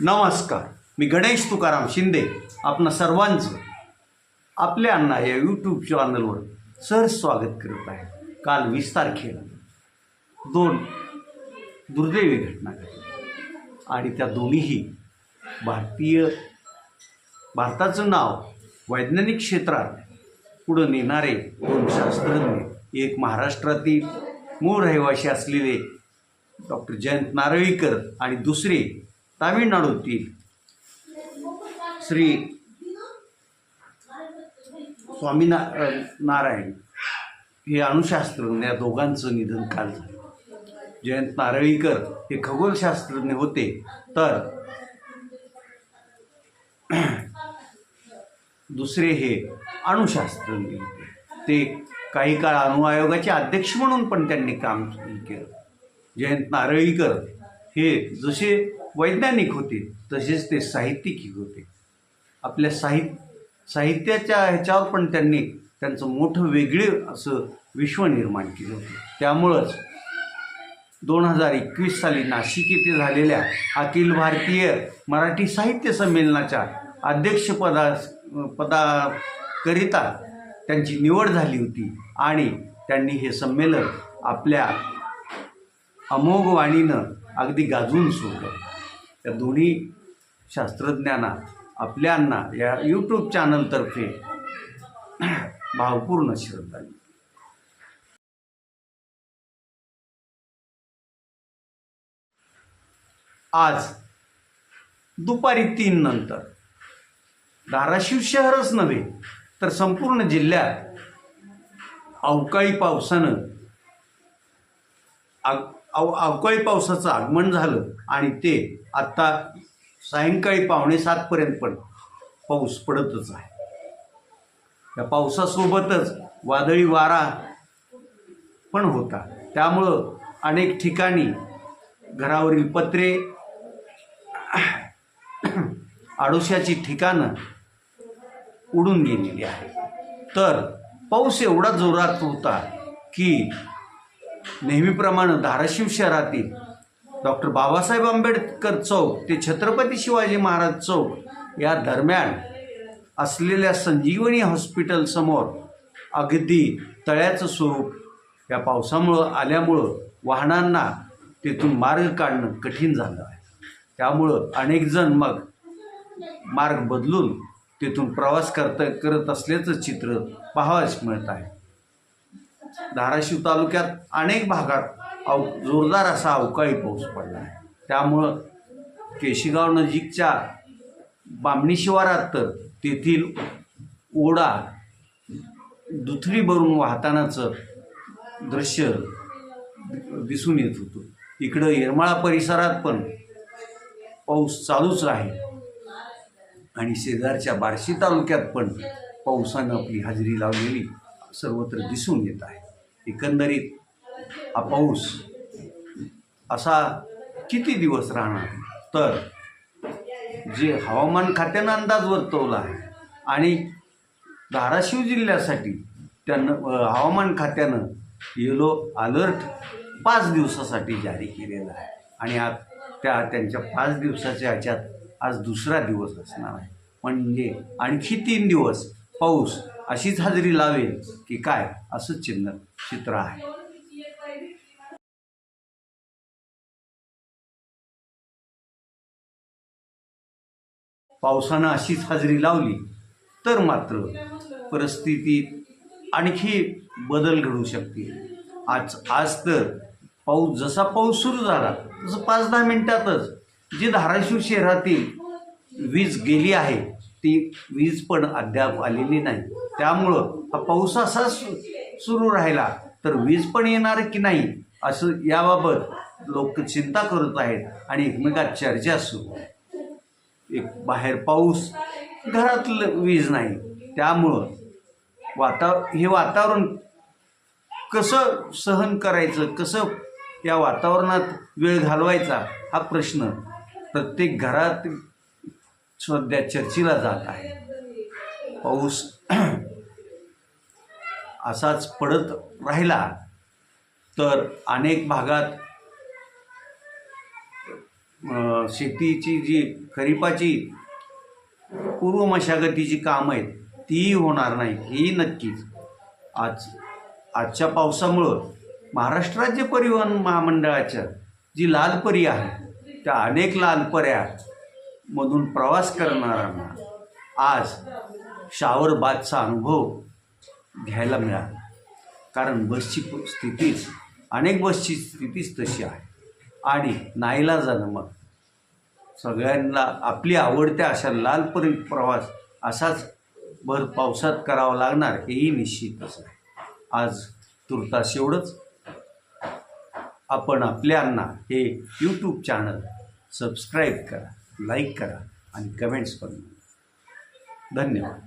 नमस्कार. मी गणेश तुकाराम शिंदे आपणा सर्वांचं आपल्यांना अण्णा या यूट्यूब चॅनलवर सहज स्वागत करत आहे. काल वीस तारखेला दोन दुर्दैवी घटना घडल्या आणि त्या दोन्हीही भारतीय भारताचं नाव वैज्ञानिक क्षेत्रात पुढं नेणारे दोन शास्त्रज्ञ एक महाराष्ट्रातील मूळ रहिवासी असलेले डॉक्टर जयंत नारळीकर आणि दुसरे तामिळनाडूतील श्री स्वामीना नारायण हे अणुशास्त्रज्ञ या दोघांचं निधन काल झालं. जयंत नारळीकर हे खगोलशास्त्रज्ञ होते. तर दुसरे हे अणुशास्त्रज्ञ होते. ते काही काळ अणु आयोगाचे अध्यक्ष म्हणून पण त्यांनी काम केलं. जयंत नारळीकर हे जसे वैज्ञानिक होते तसेच ते साहित्यिकही होते. आपल्या साहित्य साहित्याच्या ह्याच्यावर पण त्यांनी त्यांचं मोठं वेगळे असं विश्व निर्माण केलं होतं. त्यामुळंच दोन हजार एकवीस साली नाशिक येथे झालेल्या अखिल भारतीय मराठी साहित्य संमेलनाच्या अध्यक्षपदा पदाकरिता त्यांची निवड झाली होती आणि त्यांनी हे संमेलन आपल्या अमोघ वाणीनं अगदी गाजवून सोडलं. त्या दोन्ही शास्त्रज्ञांना आपल्यांना या यूट्यूब चॅनलतर्फे भावपूर्ण श्रद्धांजली आज दुपारी तीन नंतर धाराशिव शहरच नव्हे तर संपूर्ण जिल्ह्यात अवकाळी पावसानं आग अव अवकाळी पावसाचं आगमन झालं आणि ते आत्ता सायंकाळी पावणे सातपर्यंत पण पाऊस पडतच आहे. या पावसासोबतच वादळी वारा पण होता. त्यामुळं अनेक ठिकाणी घरावरील पत्रे आडोशाची ठिकाणं उडून गेलेली आहे तर पाऊस एवढा जोरात होता की नेहमीप्रमाणे धाराशिव शहरातील डॉक्टर बाबासाहेब आंबेडकर चौक ते छत्रपती शिवाजी महाराज चौक या दरम्यान असलेल्या संजीवनी हॉस्पिटलसमोर अगदी तळ्याचं स्वरूप या पावसामुळं आल्यामुळं वाहनांना तेथून मार्ग काढणं कठीण झालं आहे. त्यामुळं अनेकजण मग मार्ग बदलून तेथून प्रवास करत करत असल्याचं चित्र पाहावयास मिळत आहे. धाराशिव तालुक्यात अनेक भागात अव जोरदार असा अवकाळी पाऊस पडला आहे. त्यामुळं केशीगाव नजीकच्या बामणी शिवारात तर तेथील ओढा दुथडी भरून वाहतानाचं दृश्य दिसून येत होतं. इकडं येरमाळा परिसरात पण पाऊस चालूच आहे. आणि शेजारच्या बार्शी तालुक्यात पण पावसानं आपली हजेरी लावलेली. सर्वत्र दिसून येत आहे. एकंदरीत हा पाऊस असा किती दिवस राहणार? तर जे हवामान खात्यानं अंदाज वर्तवला आहे आणि धाराशिव जिल्ह्यासाठी त्यानं हवामान खात्यानं येलो अलर्ट पाच दिवसासाठी जारी केलेला आहे. आणि आज त्या त्यांच्या पाच दिवसाच्या ह्याच्यात आज दुसरा दिवस असणार आहे. म्हणजे आणखी तीन दिवस पाऊस अशीच हजेरी लावेल की काय? असं चिन्ह चित्र आहे. पावसानं अशीच हजेरी लावली तर मात्र परिस्थितीत आणखी बदल घडू शकते. आज आज तर पाऊस जसा पाऊस सुरू झाला तसं पाच दहा मिनटातच जी धाराशिव शहरातील वीज गेली आहे ती वीज पण अद्याप आलेली नाही. त्यामुळं हा पाऊस असा सु सुरू राहिला तर वीज पण येणार की नाही असं याबाबत लोक चिंता करत आहेत आणि एकमेकात चर्चा सुरू आहे. एक बाहेर पाऊस घरातलं वीज नाही. त्यामुळं वाता हे वातावरण कसं सहन करायचं कसं या वातावरणात वेळ घालवायचा हा प्रश्न प्रत्येक घरात सध्या चर्चेला जात आहे. पाऊस असाच पडत राहिला तर अनेक भागात शेतीची जी खरीपाची पूर्व मशागतीची कामं आहेत तीही होणार नाही ही नक्कीच. आज आजच्या पावसामुळं महाराष्ट्र राज्य परिवहन महामंडळाच्या जी लालपरी आहे त्या अनेक लालपऱ्या मधून प्रवास करणाऱ्यांना आज शावर बादचा अनुभव घ्यायला मिळाला. कारण बसची स्थितीच अनेक बसची स्थितीच तशी आहे. आणि नाईलाजानं मग. सगळ्यांना आपली आवडत्या अशा लालपरी प्रवास असाच भर पावसात करावा लागणार हेही निश्चितच आहे आज तुर्तास एवढंच. आपण आपल्यांना हे यूट्यूब चॅनल सबस्क्राईब करा. लाईक करा आणि कमेंट्स पण धन्यवाद.